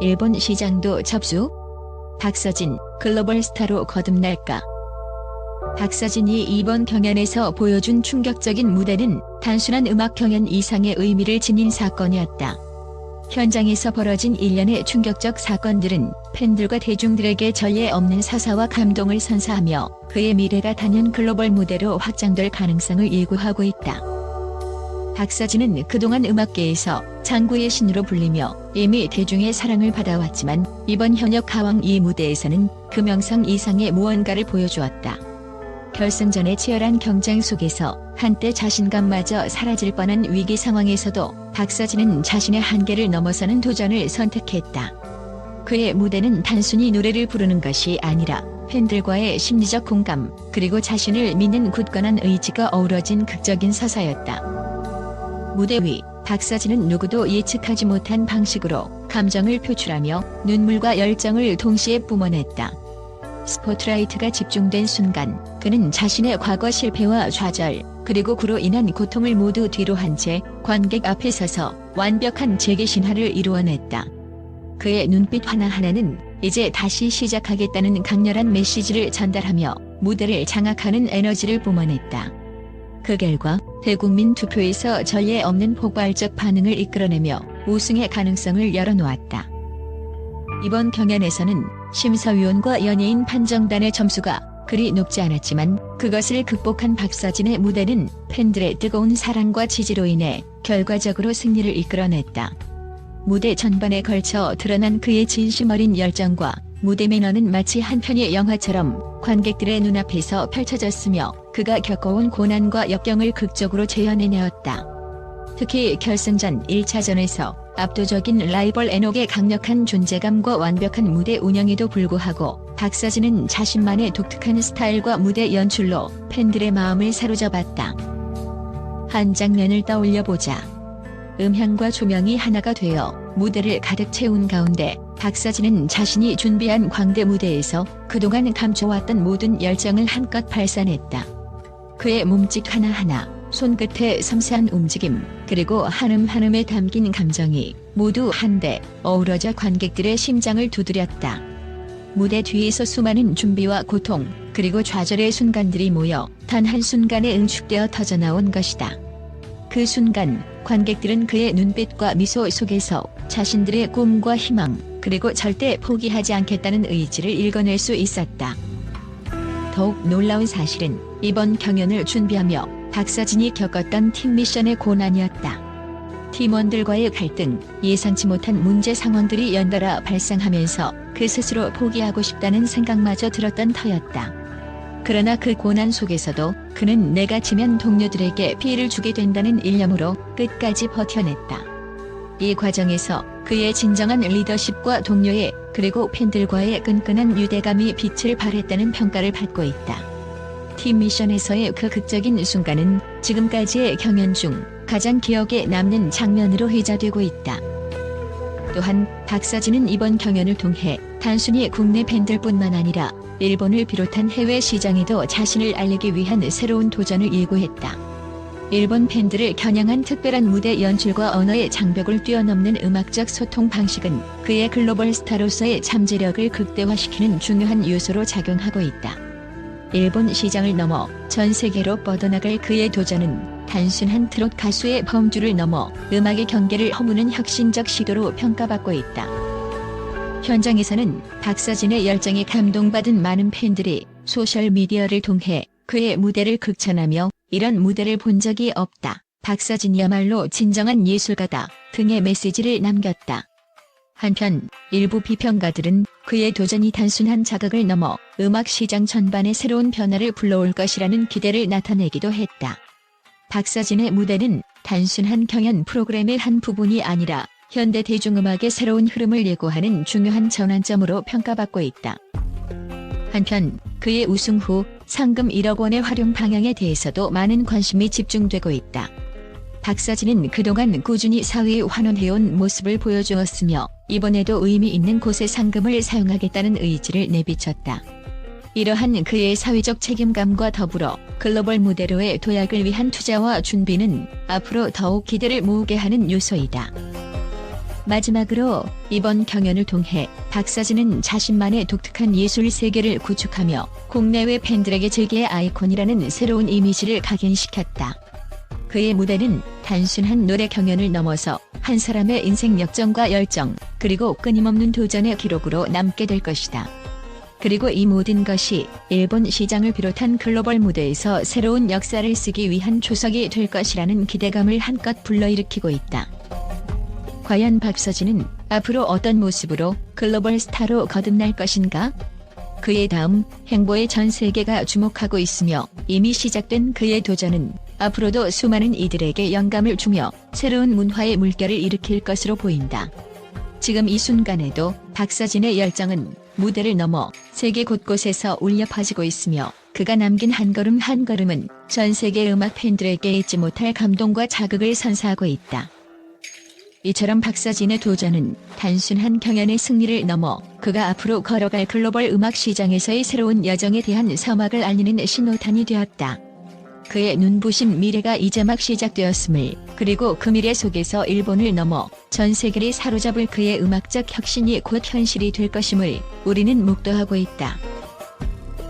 일본 시장도 접수? 박서진 글로벌 스타로 거듭날까? 박서진이 이번 경연에서 보여준 충격적인 무대는 단순한 음악 경연 이상의 의미를 지닌 사건이었다. 현장에서 벌어진 일련의 충격적 사건들은 팬들과 대중들에게 전례 없는 사사와 감동을 선사하며 그의 미래가 단연 글로벌 무대로 확장될 가능성을 예고하고 있다. 박서진은 그동안 음악계에서 장구의 신으로 불리며 이미 대중의 사랑을 받아왔지만 이번 현역 가왕 이 무대에서는 그 명성 이상의 무언가를 보여주었다. 결승전의 치열한 경쟁 속에서 한때 자신감마저 사라질 뻔한 위기 상황에서도 박서진은 자신의 한계를 넘어서는 도전을 선택했다. 그의 무대는 단순히 노래를 부르는 것이 아니라 팬들과의 심리적 공감, 그리고 자신을 믿는 굳건한 의지가 어우러진 극적인 서사였다. 무대 위, 박서진은 누구도 예측하지 못한 방식으로 감정을 표출하며 눈물과 열정을 동시에 뿜어냈다. 스포트라이트가 집중된 순간 그는 자신의 과거 실패와 좌절 그리고 그로 인한 고통을 모두 뒤로 한 채 관객 앞에 서서 완벽한 재개 신화를 이루어냈다. 그의 눈빛 하나하나는 이제 다시 시작하겠다는 강렬한 메시지를 전달하며 무대를 장악하는 에너지를 뿜어냈다. 그 결과 대국민 투표에서 전례 없는 폭발적 반응을 이끌어내며 우승의 가능성을 열어놓았다. 이번 경연에서는 심사위원과 연예인 판정단의 점수가 그리 높지 않았지만 그것을 극복한 박서진의 무대는 팬들의 뜨거운 사랑과 지지로 인해 결과적으로 승리를 이끌어냈다. 무대 전반에 걸쳐 드러난 그의 진심 어린 열정과 무대 매너는 마치 한 편의 영화처럼 관객들의 눈앞에서 펼쳐졌으며 그가 겪어온 고난과 역경을 극적으로 재현해내었다. 특히 결승전 1차전에서 압도적인 라이벌 에녹의 강력한 존재감과 완벽한 무대 운영에도 불구하고 박서진은 자신만의 독특한 스타일과 무대 연출로 팬들의 마음을 사로잡았다. 한 장면을 떠올려 보자. 음향과 조명이 하나가 되어 무대를 가득 채운 가운데 박서진은 자신이 준비한 광대 무대에서 그동안 감춰왔던 모든 열정을 한껏 발산했다. 그의 몸짓 하나하나, 손끝의 섬세한 움직임, 그리고 한음 한음에 담긴 감정이 모두 한데 어우러져 관객들의 심장을 두드렸다. 무대 뒤에서 수많은 준비와 고통, 그리고 좌절의 순간들이 모여 단 한순간에 응축되어 터져나온 것이다. 그 순간 관객들은 그의 눈빛과 미소 속에서 자신들의 꿈과 희망, 그리고 절대 포기하지 않겠다는 의지를 읽어낼 수 있었다. 더욱 놀라운 사실은 이번 경연을 준비하며 박서진이 겪었던 팀 미션의 고난이었다. 팀원들과의 갈등, 예상치 못한 문제 상황들이 연달아 발생하면서 그 스스로 포기하고 싶다는 생각마저 들었던 터였다. 그러나 그 고난 속에서도 그는 내가 지면 동료들에게 피해를 주게 된다는 일념으로 끝까지 버텨냈다. 이 과정에서 그의 진정한 리더십과 동료의 그리고 팬들과의 끈끈한 유대감이 빛을 발했다는 평가를 받고 있다. 팀 미션에서의 그 극적인 순간은 지금까지의 경연 중 가장 기억에 남는 장면으로 회자되고 있다. 또한 박서진은 이번 경연을 통해 단순히 국내 팬들뿐만 아니라 일본을 비롯한 해외 시장에도 자신을 알리기 위한 새로운 도전을 예고했다. 일본 팬들을 겨냥한 특별한 무대 연출과 언어의 장벽을 뛰어넘는 음악적 소통 방식은 그의 글로벌 스타로서의 잠재력을 극대화시키는 중요한 요소로 작용하고 있다. 일본 시장을 넘어 전 세계로 뻗어나갈 그의 도전은 단순한 트롯 가수의 범주를 넘어 음악의 경계를 허무는 혁신적 시도로 평가받고 있다. 현장에서는 박서진의 열정에 감동받은 많은 팬들이 소셜미디어를 통해 그의 무대를 극찬하며 이런 무대를 본 적이 없다. 박서진이야말로 진정한 예술가다 등의 메시지를 남겼다. 한편 일부 비평가들은 그의 도전이 단순한 자극을 넘어 음악 시장 전반에 새로운 변화를 불러올 것이라는 기대를 나타내기도 했다. 박서진의 무대는 단순한 경연 프로그램의 한 부분이 아니라 현대 대중음악의 새로운 흐름을 예고하는 중요한 전환점으로 평가받고 있다. 한편 그의 우승 후 상금 1억 원의 활용 방향에 대해서도 많은 관심이 집중되고 있다. 박서진은 그동안 꾸준히 사회에 환원해온 모습을 보여주었으며 이번에도 의미 있는 곳에 상금을 사용하겠다는 의지를 내비쳤다. 이러한 그의 사회적 책임감과 더불어 글로벌 무대로의 도약을 위한 투자와 준비는 앞으로 더욱 기대를 모으게 하는 요소이다. 마지막으로 이번 경연을 통해 박사진은 자신만의 독특한 예술 세계를 구축하며 국내외 팬들에게 재계의 아이콘이라는 새로운 이미지를 각인시켰다. 그의 무대는 단순한 노래 경연을 넘어서 한 사람의 인생 역정과 열정, 그리고 끊임없는 도전의 기록으로 남게 될 것이다. 그리고 이 모든 것이 일본 시장을 비롯한 글로벌 무대에서 새로운 역사를 쓰기 위한 조석이 될 것이라는 기대감을 한껏 불러일으키고 있다. 과연 박서진은 앞으로 어떤 모습으로 글로벌 스타로 거듭날 것인가? 그의 다음 행보에 전 세계가 주목하고 있으며 이미 시작된 그의 도전은 앞으로도 수많은 이들에게 영감을 주며 새로운 문화의 물결을 일으킬 것으로 보인다. 지금 이 순간에도 박서진의 열정은 무대를 넘어 세계 곳곳에서 울려 퍼지고 있으며 그가 남긴 한 걸음 한 걸음은 전 세계 음악 팬들에게 잊지 못할 감동과 자극을 선사하고 있다. 이처럼 박서진의 도전은 단순한 경연의 승리를 넘어 그가 앞으로 걸어갈 글로벌 음악 시장에서의 새로운 여정에 대한 서막을 알리는 신호탄이 되었다. 그의 눈부신 미래가 이제 막 시작되었음을 그리고 그 미래 속에서 일본을 넘어 전 세계를 사로잡을 그의 음악적 혁신이 곧 현실이 될 것임을 우리는 목도하고 있다.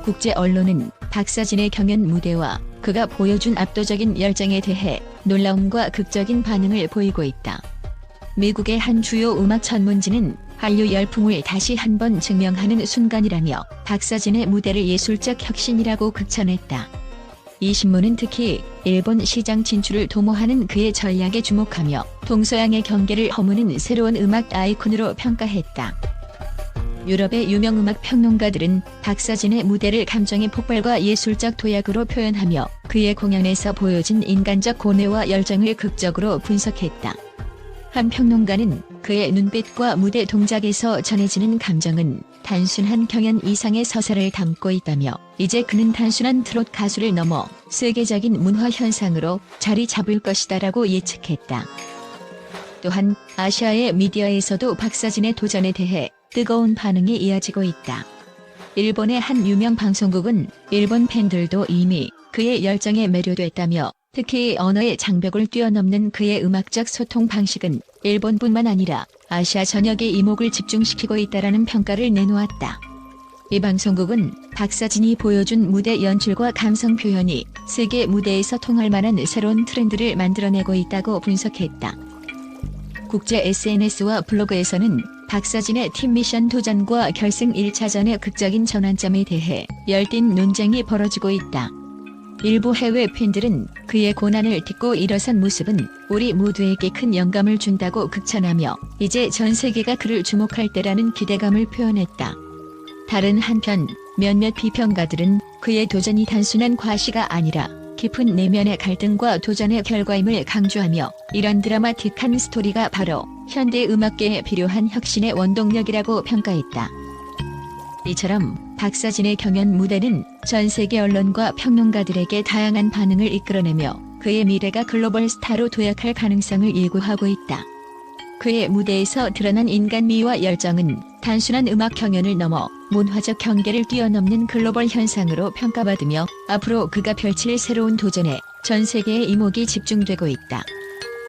국제 언론은 박사진의 경연 무대와 그가 보여준 압도적인 열정에 대해 놀라움과 극적인 반응을 보이고 있다. 미국의 한 주요 음악 전문지는 한류 열풍을 다시 한번 증명하는 순간이라며 박사진의 무대를 예술적 혁신이라고 극찬했다. 이 신문은 특히 일본 시장 진출을 도모하는 그의 전략에 주목하며 동서양의 경계를 허무는 새로운 음악 아이콘으로 평가했다. 유럽의 유명 음악 평론가들은 박사진의 무대를 감정의 폭발과 예술적 도약으로 표현하며 그의 공연에서 보여진 인간적 고뇌와 열정을 극적으로 분석했다. 한 평론가는 그의 눈빛과 무대 동작에서 전해지는 감정은 단순한 경연 이상의 서사를 담고 있다며 이제 그는 단순한 트롯 가수를 넘어 세계적인 문화 현상으로 자리 잡을 것이다라고 예측했다. 또한 아시아의 미디어에서도 박사진의 도전에 대해 뜨거운 반응이 이어지고 있다. 일본의 한 유명 방송국은 일본 팬들도 이미 그의 열정에 매료됐다며 특히 언어의 장벽을 뛰어넘는 그의 음악적 소통 방식은 일본뿐만 아니라 아시아 전역의 이목을 집중시키고 있다라는 평가를 내놓았다. 이 방송국은 박사진이 보여준 무대 연출과 감성 표현이 세계 무대에서 통할 만한 새로운 트렌드를 만들어내고 있다고 분석했다. 국제 SNS와 블로그에서는 박사진의 팀 미션 도전과 결승 1차전의 극적인 전환점에 대해 열띤 논쟁이 벌어지고 있다. 일부 해외 팬들은 그의 고난을 딛고 일어선 모습은 우리 모두에게 큰 영감을 준다고 극찬하며 이제 전 세계가 그를 주목할 때라는 기대감을 표현했다. 다른 한편 몇몇 비평가들은 그의 도전이 단순한 과시가 아니라 깊은 내면의 갈등과 도전의 결과임을 강조하며 이런 드라마틱한 스토리가 바로 현대 음악계에 필요한 혁신의 원동력이라고 평가했다. 이처럼 박사진의 경연 무대는 전 세계 언론과 평론가들에게 다양한 반응을 이끌어내며 그의 미래가 글로벌 스타로 도약할 가능성을 예고하고 있다. 그의 무대에서 드러난 인간미와 열정은 단순한 음악 경연을 넘어 문화적 경계를 뛰어넘는 글로벌 현상으로 평가받으며 앞으로 그가 펼칠 새로운 도전에 전 세계의 이목이 집중되고 있다.